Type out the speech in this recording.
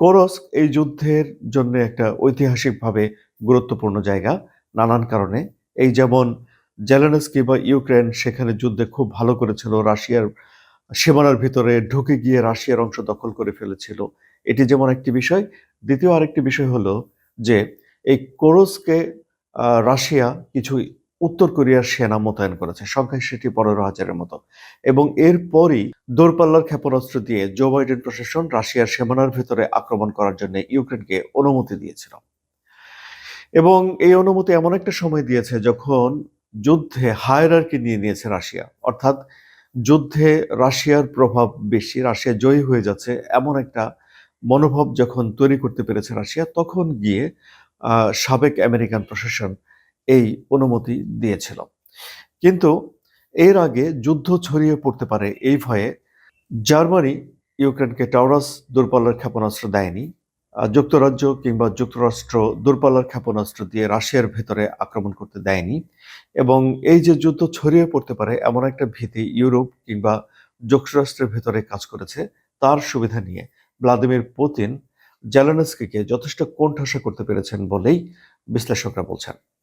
কোরস্ক এই যুদ্ধের জন্য একটা ঐতিহাসিকভাবে গুরুত্বপূর্ণ জায়গা। নানান কারণে এই যেমন জেলেনস্কি বা ইউক্রেন সেখানে যুদ্ধে খুব ভালো করেছিল, রাশিয়ার সীমানার ভিতরে ঢুকে গিয়ে রাশিয়ার অংশ দখল করে ফেলেছিল। এটি যেমন একটি বিষয়, দ্বিতীয় আরেকটি বিষয় হলো যে এই কোরস্কে রাশিয়া কিছু উত্তর কোরিয়ার সেনা মোতায়েন করেছে, সংখ্যায় সেটি পনেরো হাজারের মতো। এবং এরপরই দূরপাল্লার ক্ষেপণাস্ত্র দিয়ে জো বাইডেন প্রশাসন রাশিয়ার সীমানার ভেতরে আক্রমণ করার জন্য ইউক্রেনকে অনুমতি দিয়েছিল। এবং এই অনুমতি এমন একটা সময় দিয়েছে যখন যুদ্ধে হায়ারার্কি নিয়ে নিয়েছে রাশিয়া। অর্থাৎ যুদ্ধে রাশিয়ার প্রভাব বেশি, রাশিয়া জয়ী হয়ে যাচ্ছে এমন একটা মনোভাব যখন তৈরি করতে পেরেছে রাশিয়া, তখন গিয়ে সাবেক আমেরিকান প্রশাসন এই অনুমতি দিয়েছিল। কিন্তু এর আগে যুদ্ধ ছড়িয়ে পড়তে পারে এই ভয়ে জার্মানি ইউক্রেনকে টাওরাস দূরপাল্লার ক্ষেপণাস্ত্র দেয়নি যুক্তরাজ্য কিংবা যুক্তরাষ্ট্র দূরপাল্লার ক্ষেপণাস্ত্র দিয়ে রাশিয়ার ভেতরে আক্রমণ করতে দেয়নি এবং এই যে যুদ্ধ ছড়িয়ে পড়তে পারে এমন একটা ভীতি ইউরোপ কিংবা যুক্তরাষ্ট্রের ভেতরে কাজ করেছে তার সুবিধা নিয়ে ভ্লাদিমির পুতিন জেলেনস্কিকে যথেষ্ট কোণঠাসা করতে পেরেছেন বলেই বিশ্লেষকরা বলছেন।